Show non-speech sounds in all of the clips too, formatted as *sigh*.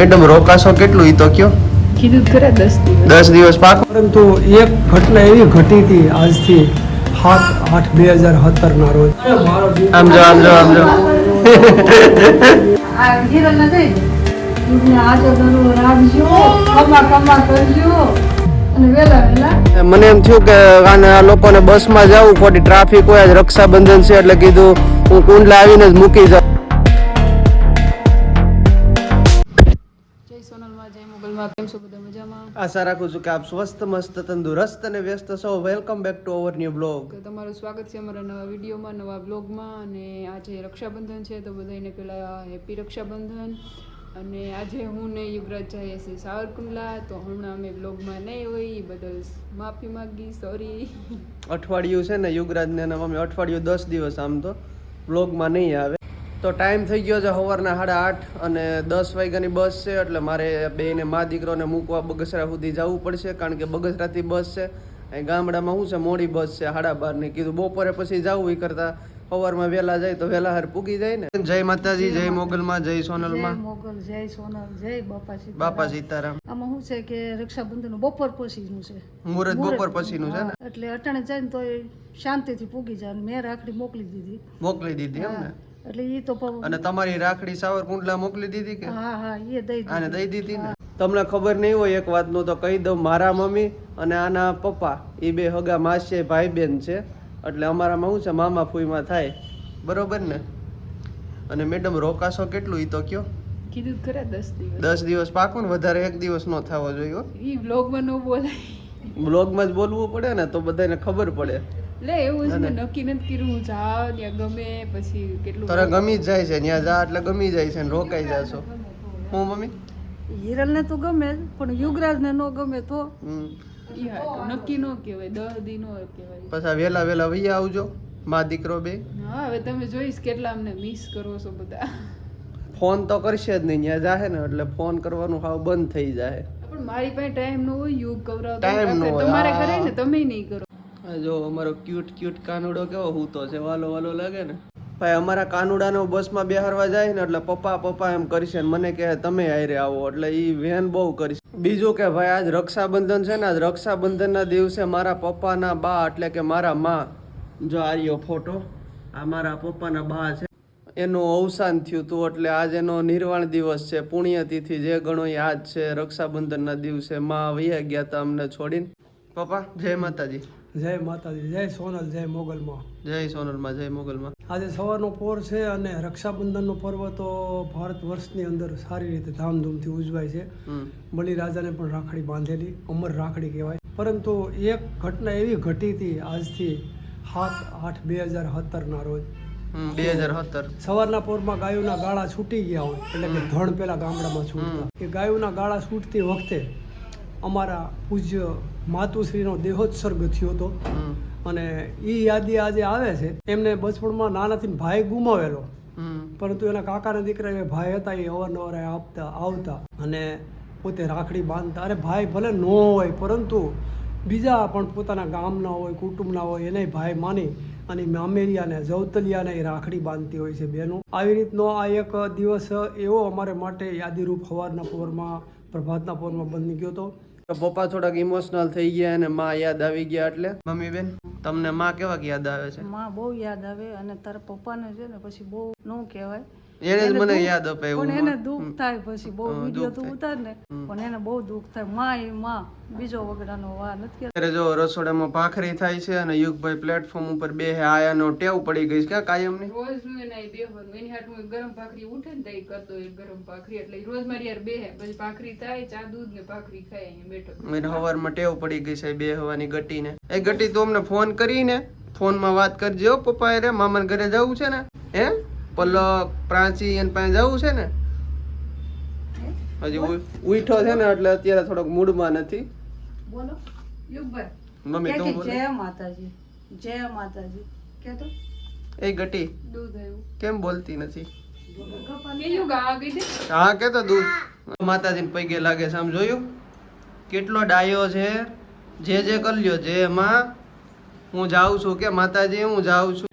Madam રોકાશો કેટલું? ઈ તો કયો? કીધું ખરા દસ દિવસ. દસ દિવસ પાક? પરંતુ એક ઘટના એવી ઘટી હતી આજથી સાત આઠ બે હજાર સત્તર ના રોજ. આમ જો આમ જો જો. મને એમ થયું કે આને આ લોકોને બસમાં જવું ખોટી ટ્રાફિક હોય રક્ષાબંધન છે એટલે કીધું હું કુંડલા આવીને જ મૂકી જાઉં. કેમ છો બધા મજામાં? આશા રાખું છું કે આપ સ્વસ્થ મસ્ત તંદુરસ્ત અને વ્યસ્ત છો. Welcome back to our new blog તો તમારું સ્વાગત છે અમારા નવા વિડીયોમાં નવા બ્લોગમાં અને આજે રક્ષાબંધન છે તો બધાને પહેલાં હેપી રક્ષાબંધન. અને આજે હું ને યુગરાજ જઈએ છીએ સાવરકુંડલા તો હમણાં અમે બ્લોગમાં નહીં હોય. એ બદલ માફી માગી સોરી અઠવાડિયું છે ને યુગરાજ ને અમે અઠવાડિયું દસ દિવસ આમ તો બ્લોગમાં નહીં આવે. તો ટાઈમ થઈ ગયો છે સવારના સાડા આઠ અને દસ વાગ્યાની બસ છે એટલે મારે બેને મા દીકરોને મૂકવા બગસરા સુધી જવું પડશે કારણ કે બગસરાથી બસ છે. અહીં ગામડામાં શું છે મોડી બસ છે સાડા બારની. કીધું બપોરે પછી જવું એ કરતાં. સવારમાં વહેલા જાય તો વહેલા હાર પૂગી જાય ને. જય માતાજી જય મોગલમાં જય સોનલમાં. મોગલ જય સોનલ જય બાપા સીતારામ. બાપા સીતારામ. આમાં શું છે કે રક્ષાબંધન બપોર પછીનું છે. મુહૂર્ત. બપોર પછીનું છે ને? એટલે અટાણે જાય ને તો શાંતિથી પૂગી જાય મેં રાખડી મોકલી દીધી. મોકલી દીધી એમ ને? એટલે એ તો અને તમારી રાખડી સાવરકુંડલા મોકલી દીધી કે? હા હા એ દઈ આને દઈ દીધી ને? તમને ખબર નહીં હોય એક વાતનું તો કહી દઉં. મારા મમ્મી અને આના પપ્પા એ બે હગા માસી ભાઈ બેન છે. એટલે અમારામાં શું છે મામા ફૂઈમાં થાય. બરોબર ને? અને મેડમ રોકાશો કેટલું ઈ તો કયો? કીધું ખરા દસ દિવસ. દસ દિવસ પાકું ને વધારે એક દિવસ નો થવો જોઈએ. એ બ્લોગમાં ન બોલાય. બ્લોગમાં જ બોલવું પડે ને તો બધાને ખબર પડે. લે એવું છે ના, મેં નક્કી નથી કર્યું હું જાઉં ત્યાં ગમે પછી કેટલું તારે ગમી જ જાય છે ત્યાં જા એટલે ગમી જાય છે ને રોકાઈ જાશો. હું મમ્મી? હિરલને તો ગમે પણ યુગરાજ ને ન ગમે તો. નક્કી નો કહેવાય દસ દી નો કહેવાય. પછી વેલા વેલા વૈયા આવજો મા દીકરો બે. હા હવે તમે જોઈશ કેટલા અમને મિસ કરો છો બધા. ફોન તો કરશે જ નહીં ત્યાં જાહે ને એટલે ફોન કરવાનું હાવ બંધ થઈ જાય પણ મારી પાસે ટાઈમ ન હોય યુગ કવરાવ ન તમારે કરે ને તમે નહીં કરો. જો અમારો ક્યુટ ક્યુટ કાનુડો કેવો હૂતો છે, વાલો વાલો લાગે ને. ભાઈ, અમારા કાનુડાનો બસમાં બેહારવા જાય ને એટલે પપ્પા પપ્પા એમ કરશે ને મને કહે, તમે હારે આવો. એટલે એ વેન બહુ કરીશ. બીજું કે ભાઈ, આજ રક્ષાબંધન છે ને, આજ રક્ષાબંધનના દિવસે મારા પપ્પાના બા એટલે કે મારા માં, જો આ રહ્યો ફોટો, આ મારા પપ્પાના બા છે. એનું અવસાન થયું હતું એટલે આજ એનો નિર્વાણ દિવસ છે પુણ્યતિથિ જે ગણો યાદ છે, રક્ષાબંધનના દિવસે માં વૈયા ગયા હતા અમને છોડીને. પપ્પા, જય માતાજી. જય માતાજી જય સોનલ જય મોગલમાં. જય સોનલમાં જય મોગલમાં. આજે સવારનો પોર છે અને રક્ષાબંધનનો પર્વ તો ભારત વર્ષની અંદર સારી રીતે ધામધૂમથી ઉજવાય છે. બલિરાજાને પણ રાખડી બાંધેલી અમર રાખડી કહેવાય. પરંતુ એક ઘટના એવી ઘટી હતી આજથી સાત આઠ બે હજાર સત્તરના રોજ. બે હજાર સત્તર. સવારના પોરમાં ગાયોના ગાળા છૂટી ગયા હોય એટલે કે ધણ પેલા ગામડામાં છૂટતા. એ ગાયોના ગાળા છૂટતી વખતે અમારા પૂજ્ય માતુશ્રીનો દેહોત્સર્ગ થયો હતો. અને એ યાદી આજે આવે છે. એમને બચપણમાં નાનાથી ભાઈ ગુમાવેલો. પરંતુ એના કાકાના દીકરા એ ભાઈ હતા એ અવારનવાર આપતા આવતા. અને પોતે રાખડી બાંધતા. અરે ભાઈ ભલે ન હોય પરંતુ બીજા પણ પોતાના ગામના હોય કુટુંબના હોય એને ભાઈ માની અને મામેરિયાને જવતલિયાને એ રાખડી બાંધતી હોય છે બહેનો આવી રીતનો આ એક દિવસ એવો અમારે માટે યાદીરૂપ સવારના પોરમાં પ્રભાતના પોરમાં બની ગયો હતો. પપ્પા થોડાક ઇમોશનલ થઈ ગયા અને માં યાદ આવી ગયા એટલે. મમ્મી બેન તમને માં કેવા યાદ આવે છે? માં બહુ યાદ આવે અને તારા પપ્પાને છે ને પછી બહુ ન કહેવાય. એને જ મને યાદ અપાય પણ એને દુઃખ થાય પછી બહુ વિડિયો તો ઉતાર ને પણ એને બહુ દુઃખ થાય. માં એ માં બીજો વગડાનો વા નથી અત્યારે જો રસોડામાં ભાખરી થાય છે અને યુગભાઈ પ્લેટફોર્મ ઉપર બે આયાનો ટેવ પડી ગઈ છે. કે કાયમની? રોજ હું એના બે બેહવાનું એની હાથ હું ગરમ ભાખરી ઉઠે ને તઈ એ કરતો એ ગરમ ભાખરી. એટલે રોજ મારી યાર બેહે પછી ભાખરી થાય ચા દૂધ ને ભાખરી ખાય અહીંયા બેઠો. એને સવારમાં ટેવ પડી ગઈ છે બે હવાની ગટીને. એ ગટી તો અમને ફોન કરીને ફોનમાં વાત કરજો હો પપ્પા રે. મામાને ઘરે જવું છે ને? હે? પલક પ્રાંચી એને પાસે જવું છે ને? હજી ઉઠો છે ને એટલે અત્યારે થોડોક મૂડમાં નથી. બોલો. યુગભાઈ મમ્મી તું જય માતાજી જય માતાજી. કે તો? એ ગટી દૂધ આવ્યું. કેમ બોલતી નથી? કે યુગ આ ગઈ દે. હા કે તો દૂધ. માતાજીને પૈગે લાગે છે આમ જોયું? કેટલો ડાયો છે? જે જે કર્યો જે એમાં હું જાઉં છું કે માતાજી હું જાઉં છું.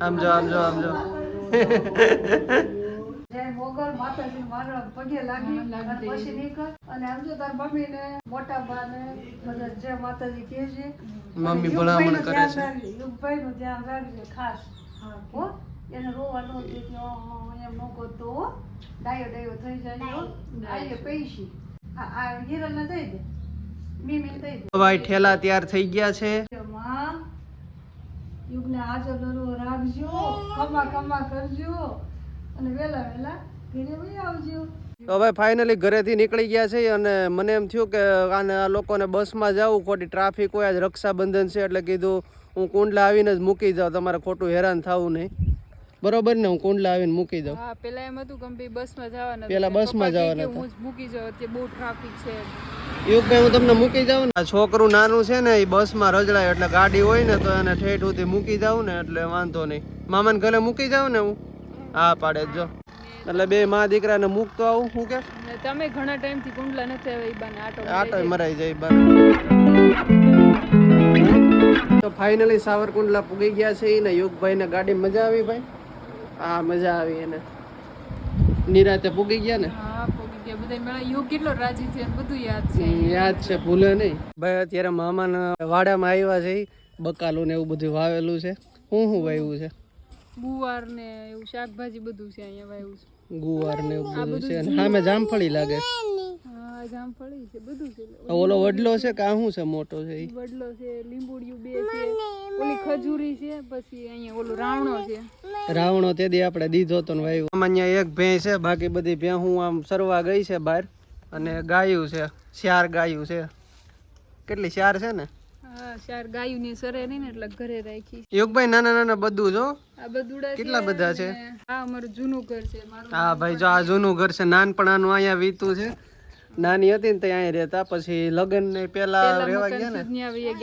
આમ જો આમ જો આમ જો. મોગલ માતાજી મારા પગે લાગી અને પછી નીકળ. અને આમ જો તાર મમ્મી ને મોટા બા ને બધા જય માતાજી કહે છે. મમ્મી ભલામણ કરે છે. યુગભાઈ નું ધ્યાન રાખજે ખાસ. હો એને રોવા ન એમ ન કરતો ડાયો ડાયો થઈ જાય આઈએ પૈસી. આ આ હિરલ ને દઈ દે. મીમી દે. ભાઈ ઠેલા તૈયાર થઈ ગયા છે માં યુગને હાજર દરવો રાખજો કમા કમા કરજો. અને વેલા વેલા ઘરે વહી આવજો. તો હવે ફાઇનલી ઘરેથી નીકળી ગયા છે અને મને એમ થયું કે આને આ લોકોને બસમાં જવું ખોટી ટ્રાફિક હોય આજ રક્ષાબંધન છે એટલે કીધું હું કુંડલા આવીને જ મૂકી જાઉં તમારે ખોટું હેરાન થવું નહીં. બરોબર ને? હું કુંડલા આવીને મૂકી જાઉં. હા પેલા એમ હતું કે બસમાં જવાના પેલા બસમાં જવાના હું મૂકી જાઉં બહુ ટ્રાફિક છે. યુગભાઈ હું તમને મૂકી જાઉં ને. છોકરું નાનું છે ને એ બસમાં રજડાય એટલે ગાડી હોય ને તો એને ઠેઠ સુધી મૂકી જાઉં ને એટલે વાંધો નહીં. મામાને ઘરે મૂકી જાઉં ને હું? હા પાડે જો એટલે બે મા દીકરાને મૂકતો આવું હું કે? તમે ઘણા ટાઈમથી કુંડલા નથી આવ્યા ઈ આટો આટો મરાઈ જાય. બા તો ફાઇનલી સાવરકુંડલા પૂગી ગયા છે ને યુગભાઈ ને ગાડી મજા આવી ભાઈ? હા મજા આવી એને. નિરાતે પૂગી ગયા ને? બધા મેળા કેટલો રાજી છે બધું યાદ છે. યાદ છે ભૂલે નહીં. ભાઈ અત્યારે મામાના વાડામાં આવ્યા છે. બકાલું ને એવું બધું વાવેલું છે. હું શું વાવ્યું છે? ગુવાર ને એવું શાકભાજી બધું છે અહીંયા વાવ્યું છે. ગુવાર ને એવું બધું છે અને સામે જામફળી લાગે. હા જામફળી છે બધું છે. ઓલો વડલો છે કે આ શું છે મોટો છે ઈ? વડલો છે લીંબુડિયું બે છે ઓલી ખજૂરી છે પછી અહીંયા ઓલું રાવણો છે. રાવણો તે દી આપણે દીધો તો ને આમાં અહીંયા એક ભેં છે બાકી બધી ભેં હું આમ સરવા ગઈ છે બહાર. અને ગાયું છે ચાર ગાયું છે. કેટલી ચાર છે ને? ચાર ગાયું ની સરે નહીં ને એટલે ઘરે રાખી યુગભાઈ નાના નાના બધું જો? આ બધુડા કેટલા બધા છે? હા અમારું જૂનું ઘર છે હા ભાઈ જો આ જૂનું ઘર છે નાનપણાનું અહીંયા વીતું છે. નાની હતી ને ત્યાં રહેતા પછી લગ્ન ને પેલા રહેવા ગયા ને?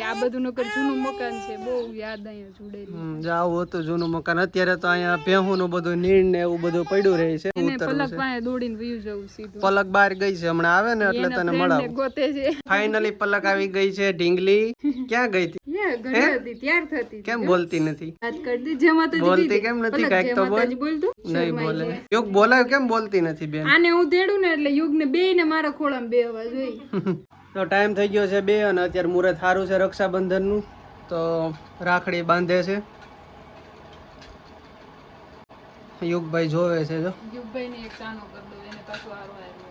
આ બધું નકર જૂનું મકાન છે. બહુ યાદ અહીંયા જોડેલી આવું હતું જૂનું મકાન. અત્યારે તો અહીંયા ભેહું નું બધું નીણ ને એવું બધું પડ્યું રહે છે પલક પાસે દોડીને વયું જવું સીધું. પલક બહાર ગઈ છે હમણાં આવે ને એટલે તને મળાવ. ગોતે છે. ફાઇનલી પલક આવી ગઈ છે ઢીંગલી. ક્યાં ગઈ હતી? *laughs* ત્યાર થતી કેમ બોલતી નથી? વાત કરતી જય તો બોલતી કેમ નથી? કાઈક તો બોલ. નહીં બોલે. યુગ બોલાય કેમ બોલતી નથી બેન? આને હું તેડું ને એટલે યુગ ને બે ને મારા ખોળામાં બે અવાજ હોય તો ટાઈમ થઈ ગયો છે બે અને અત્યારે મુહૂર્ત સારું છે રક્ષાબંધનનું તો રાખડી બાંધે છે. યુગભાઈ જોવે છે જો. યુગભાઈ ને એક ચાનો કરી દો એને પાછું હારો આવ્યો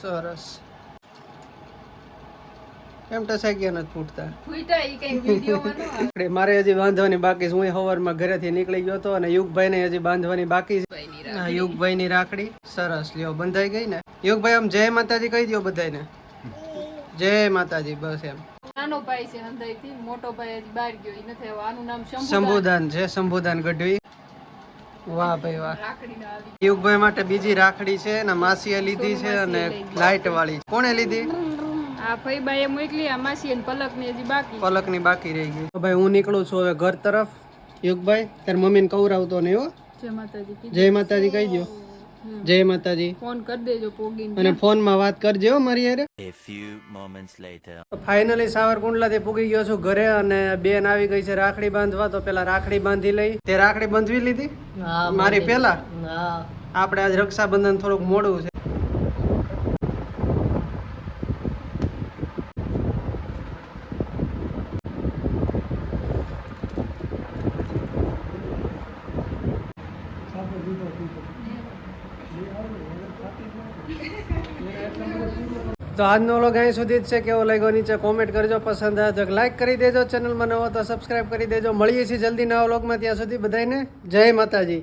સરસ. કેમ ટસાઈ ગયા નથી ફૂટતા. મારે હજી બાંધવાની બાકી છે. હું સવારમાં ઘરેથી નીકળી ગયો હતો અને યુગભાઈ ને હજી બાંધવાની બાકી છે. યુગભાઈ ની રાખડી. સરસ. લ્યો બંધાઈ ગઈ ને. યુગભાઈ આમ જય માતાજી કહી દો બધાને જય માતાજી બસ એમ. નાનો ભાઈ છે અંધાઈથી મોટો ભાઈ હજી બહાર ગયો ઈ નથી આનું નામ શંભુદાન. છે શંભુદાન ગઢવી. વાહ ભાઈ વાહ. યુગભાઈ માટે બીજી રાખડી છે અને માસીએ લીધી છે અને લાઈટ વાળી કોણે લીધી? આ ભાઈ બાએ મોકલી આ માસી અને પલક ને હજી બાકી. પલકની બાકી રહી ગઈ. તો ભાઈ હું નીકળું છું હવે ઘર તરફ. યુગભાઈ તાર મમ્મીને કવરાવતો નહીં હો. જય માતાજી જય માતાજી કહી દો જય માતાજી. ફોન કરી દેજો પોગીને. અને ફોનમાં વાત કરજો હો મારી હારે. A few moments later. Finally સાવરકુંડલાથી પૂગી ગયો છું ઘરે અને બેન આવી ગઈ છે રાખડી બાંધવા. તો પેલા રાખડી બાંધી લઈ. તે રાખડી બાંધવી લીધી? મારી પેલા? આપણે આજ રક્ષાબંધન થોડુંક મોડું છે. તો આજનો વ્લોગ અહીં સુધી જ છે. કેવો લાગ્યો નીચે કોમેન્ટ કરજો. પસંદ આવે તો લાઈક કરી દેજો. ચેનલમાં નવો તો સબસ્ક્રાઇબ કરી દેજો. મળીએ છીએ જલ્દી નવા વ્લોગમાં ત્યાં સુધી બધાને જય માતાજી.